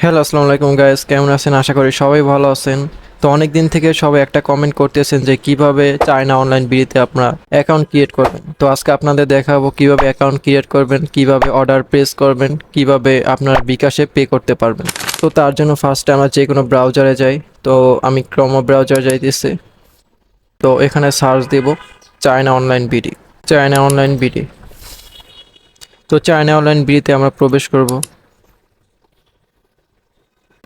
Hello আসসালামু আলাইকুম guys কেমন আছেন? আশা করি সবাই ভালো আছেন। তো অনেক দিন থেকে সবাই একটা কমেন্ট করতেছেন যে কীভাবে চায়না অনলাইন বিড়িতে আপনারা অ্যাকাউন্ট ক্রিয়েট করবেন। তো আজকে আপনাদের দেখাবো কীভাবে অ্যাকাউন্ট ক্রিয়েট করবেন, কীভাবে অর্ডার প্রেস করবেন, কীভাবে আপনার বিকাশে পে করতে পারবেন। তো তার জন্য ফার্স্টে আমরা যে কোনো ব্রাউজারে যাই। তো আমি ক্রম ব্রাউজার যাইতেছি। তো এখানে সার্চ দেব China online BD. China online BD. তো চায়না অনলাইন বিডিতে আমরা প্রবেশ করব।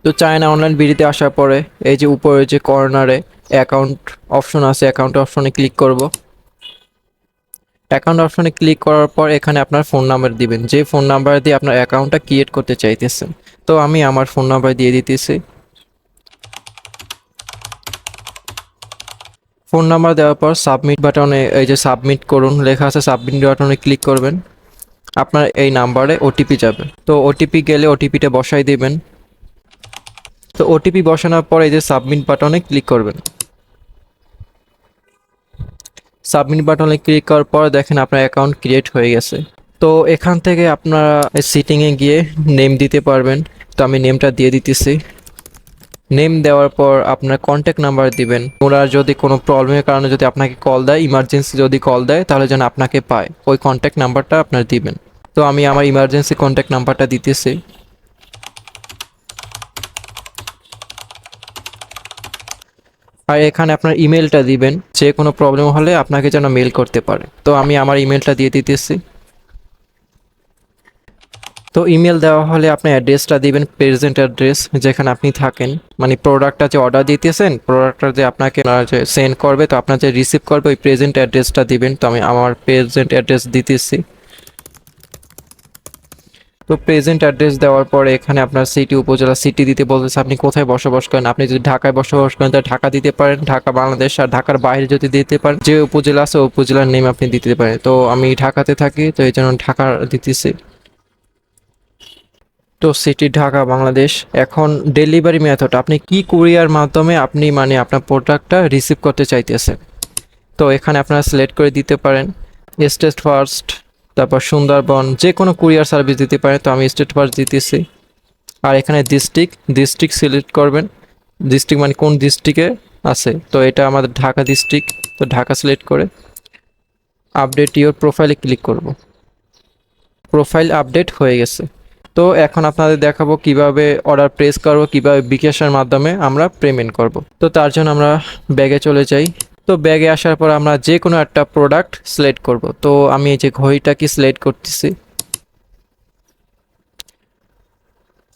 তো চায়না অনলাইন বিডিতে আসার পরে এই যে উপরে যে কর্নারে অ্যাকাউন্ট অপশন আছে অ্যাকাউন্ট অপশনে ক্লিক করব। অ্যাকাউন্ট অপশনে ক্লিক করার পর এখানে আপনার ফোন নাম্বার দিবেন। যে ফোন নাম্বার দিয়ে আপনার অ্যাকাউন্টটা ক্রিয়েট করতে চাইতেছেন। তো আমি আমার ফোন নাম্বার দিয়ে দিতেছি। ফোন নাম্বার দেওয়ার পর সাবমিট বাটনে এই যে সাবমিট করুন, লেখা আছে সাবমিট বাটনে ক্লিক করবেন। আপনার এই নাম্বারে ওটিপি যাবে। তো ওটিপি গেলে ওটিপিটা বসাই দিবেন। তো ওটিপি বসানোর পরে যে সাবমিট বাটনে ক্লিক করবেন। সাবমিট বাটনে ক্লিক করার পর দেখেন আপনার অ্যাকাউন্ট ক্রিয়েট হয়ে গেছে। তো এখান থেকে আপনারা সিটিংয়ে গিয়ে নেম দিতে পারবেন। তো আমি নেমটা দিয়ে দিতেছি। নেম দেওয়ার পর আপনার কন্ট্যাক্ট নাম্বার দিবেন। ওরা যদি কোনো প্রবলেমের কারণে যদি আপনাকে কল দেয় ইমার্জেন্সি যদি কল দেয়, তাহলে যেন আপনাকে পায়। ওই কন্ট্যাক্ট নাম্বারটা আপনার দিবেন। তো আমি আমার ইমার্জেন্সি কন্ট্যাক্ট নাম্বারটা দিতেছি। আর এখানে আপনার ইমেলটা দিবেন, যে কোনো প্রবলেম হলে আপনাকে যেন মেল করতে পারে। তো আমি আমার ইমেলটা দিয়ে দিতেছি। তো ইমেল দেওয়া হলে আপনি অ্যাড্রেসটা দিবেন প্রেজেন্ট অ্যাড্রেস যেখানে আপনি থাকেন। মানে প্রোডাক্টটা যে অর্ডার দিতেছেন প্রোডাক্টটা যে আপনাকে যে সেন্ড করবে, তো আপনার যে রিসিভ করবে, ওই প্রেজেন্ট অ্যাড্রেসটা দিবেন। তো আমি আমার প্রেজেন্ট অ্যাড্রেস দিতেছি। তো প্রেজেন্ট অ্যাড্রেস দেওয়ার পরে এখানে আপনার সিটি উপজেলা সিটি দিতে বলতেছে, আপনি কোথায় বসবাস করেন? আপনি যদি ঢাকায় বসবাস করেন, তাহলে ঢাকা দিতে পারেন, ঢাকা বাংলাদেশ আর ঢাকার বাইরে যদি দিতে পারেন, যে উপজেলা আছে উপজেলার নেম আপনি দিতে পারেন। তো আমি ঢাকাতে থাকি, তো এই জন্য ঢাকা দিতেছি। তো সিটি ঢাকা, বাংলাদেশ। এখন ডেলিভারি মেথড আপনি কি কুরিয়ার মাধ্যমে আপনি মানে আপনার প্রোডাক্টটা রিসিভ করতে চাইতেছেন? তো এখানে আপনারা সিলেক্ট করে দিতে পারেন। স্টেট ফার্স্ট তারপর সুন্দরবন যে কোনো কুরিয়ার সার্ভিস দিতে পারেন, তো আমি স্টেট ফার্স্ট দিতেছি। আর এখানে ডিস্ট্রিক্ট ডিস্ট্রিক্ট সিলেক্ট করবেন। ডিস্ট্রিক্ট মানে কোন ডিস্ট্রিক্টে আছে? তো এটা আমাদের ঢাকা ডিস্ট্রিক্ট তো ঢাকা সিলেক্ট করে আপডেট ইওর প্রোফাইলে ক্লিক করব। প্রোফাইল আপডেট হয়ে গেছে। তো এখন আপনাদের দেখাবো কীভাবে অর্ডার প্রেস করব, কীভাবে বিকাশের মাধ্যমে আমরা পেমেন্ট করব। তো তার জন্য আমরা ব্যাগে চলে যাই। তো ব্যাগে আসার পর আমরা যে কোনো একটা প্রোডাক্ট সিলেক্ট করব। তো আমি এই যে ঘড়িটাকে সিলেক্ট করতেছি।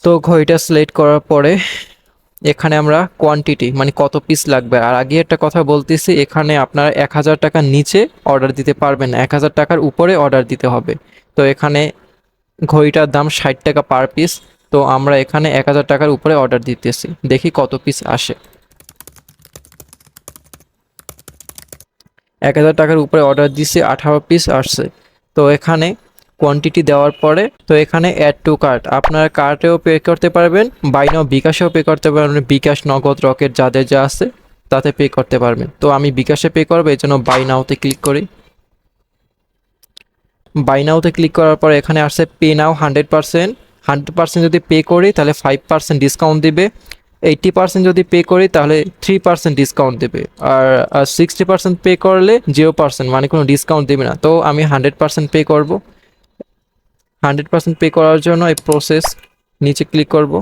তো ঘড়িটা সিলেক্ট করার পরে এখানে আমরা কোয়ান্টিটি মানে কত পিস লাগবে। আর আগে একটা কথা বলতেছি, এখানে আপনার এক হাজার টাকার নিচে অর্ডার দিতে পারবেন না। এক হাজার টাকার উপরে অর্ডার দিতে হবে। তো এখানে ঘড়িটার দাম ষাট টাকা পার পিস তো আমরা এখানে এক হাজার টাকার উপরে অর্ডার দিতেছি। দেখি কত পিস আসে। এক হাজার টাকার উপরে অর্ডার দিছি, আঠারো পিস আসছে। তো এখানে কোয়ান্টিটি দেওয়ার পরে, তো এখানে অ্যাড টু কার্ট আপনারা কার্টেও পে করতে পারবেন বাইনাও বিকাশেও পে করতে পারবেন, বিকাশ নগদ রকেট যাদের যা আছে, তাতে পে করতে পারবেন। তো আমি বিকাশে পে করব, এই জন্য বাই নাওতে ক্লিক করি। বাই নাওতে ক্লিক করার পর এখানে আসছে pay now hundred percent hundred percent যদি পে করি, তাহলে ফাইভ পার্সেন্ট ডিসকাউন্ট দিবে। এইট্টি পার্সেন্ট যদি পে করি, তাহলে থ্রি পার্সেন্ট ডিসকাউন্ট দেবে। আর সিক্সটি পার্সেন্ট পে করলে জিরো পার্সেন্ট মানে কোনো ডিসকাউন্ট দেবে না। তো আমি হান্ড্রেড পার্সেন্ট পে করব। হান্ড্রেড পার্সেন্ট পে করার জন্য এই প্রসেস নিচে ক্লিক করব।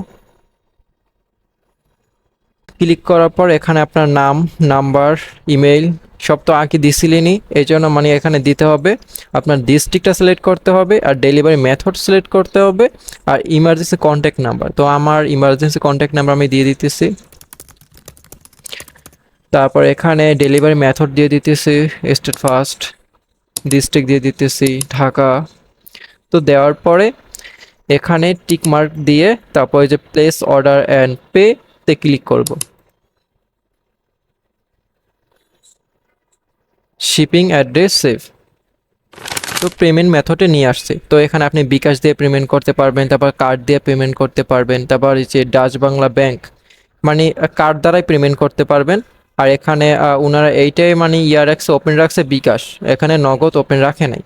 ক্লিক করার পর এখানে আপনার নাম নাম্বার ইমেইল সব তো আঁকি দিছিলেনই এই জন্য মানে এখানে দিতে হবে। আপনার ডিস্ট্রিক্টটা সিলেক্ট করতে হবে আর ডেলিভারি মেথড সিলেক্ট করতে হবে আর ইমার্জেন্সি কন্ট্যাক্ট নাম্বার তো আমার ইমার্জেন্সি কন্ট্যাক্ট নাম্বার আমি দিয়ে দিতেছি। তারপর এখানে ডেলিভারি মেথড দিয়ে দিতেছি স্টেট ফার্স্ট ডিস্ট্রিক্ট দিয়ে দিতেছি, ঢাকা। তো দেওয়ার পরে এখানে টিক মার্ক দিয়ে তারপরে যে প্লেস অর্ডার অ্যান্ড পে তে ক্লিক করব। শিপিং অ্যাড্রেস সেভ তো পেমেন্ট মেথডে নিয়ে আসছে। তো এখানে আপনি বিকাশ দিয়ে পেমেন্ট করতে পারবেন, তারপর কার্ড দিয়ে পেমেন্ট করতে পারবেন, তারপর যে ডাচ বাংলা ব্যাংক মানে কার্ড দ্বারাই পেমেন্ট করতে পারবেন। আর এখানে ওনারা এইটাই মানে ইয়ার রাখছে ওপেন রাখছে বিকাশ। এখানে নগদ ওপেন রাখে নাই।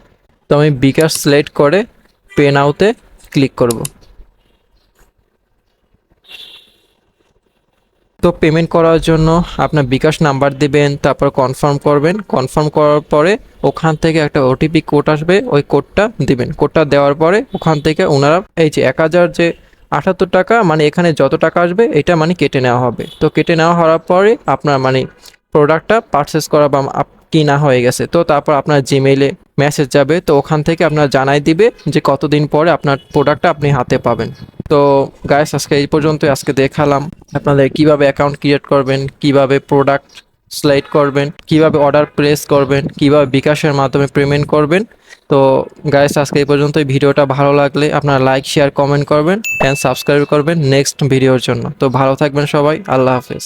তো আমি বিকাশ সিলেক্ট করে পে নাওতে ক্লিক করব। তো পেমেন্ট করার জন্য আপনার বিকাশ নাম্বার দিবেন, তারপর কনফার্ম করবেন। কনফার্ম করার পরে ওখান থেকে একটা ওটিপি কোড আসবে, ওই কোডটা দিবেন। কোডটা দেওয়ার পরে ওখান থেকে ওনারা, এই যে এক হাজার যে আটাত্তর টাকা মানে এখানে যত টাকা আসবে, এটা মানে কেটে নেওয়া হবে। তো কেটে নেওয়া হওয়ার পরে আপনার মানে প্রোডাক্টটা পারচেস করা বা কিনা হয়ে গেছে। তো তারপর আপনার জিমেইলে মেসেজ যাবে, তো ওখান থেকে আপনার জানাই দিবে যে কতদিন পরে আপনার প্রোডাক্টটা আপনি হাতে পাবেন। তো গাইস আজকে এই পর্যন্ত আজকে দেখালাম আপনাদের কীভাবে অ্যাকাউন্ট ক্রিয়েট করবেন, কীভাবে প্রোডাক্ট স্লাইড করবেন, কীভাবে অর্ডার প্লেস করবেন, কীভাবে বিকাশের মাধ্যমে পেমেন্ট করবেন। তো গাইস আজকে এই পর্যন্ত ভিডিওটা ভালো লাগলে আপনারা লাইক শেয়ার কমেন্ট করবেন অ্যান্ড সাবস্ক্রাইব করবেন নেক্সট ভিডিওর জন্য। তো ভালো থাকবেন সবাই, আল্লাহ হাফেজ।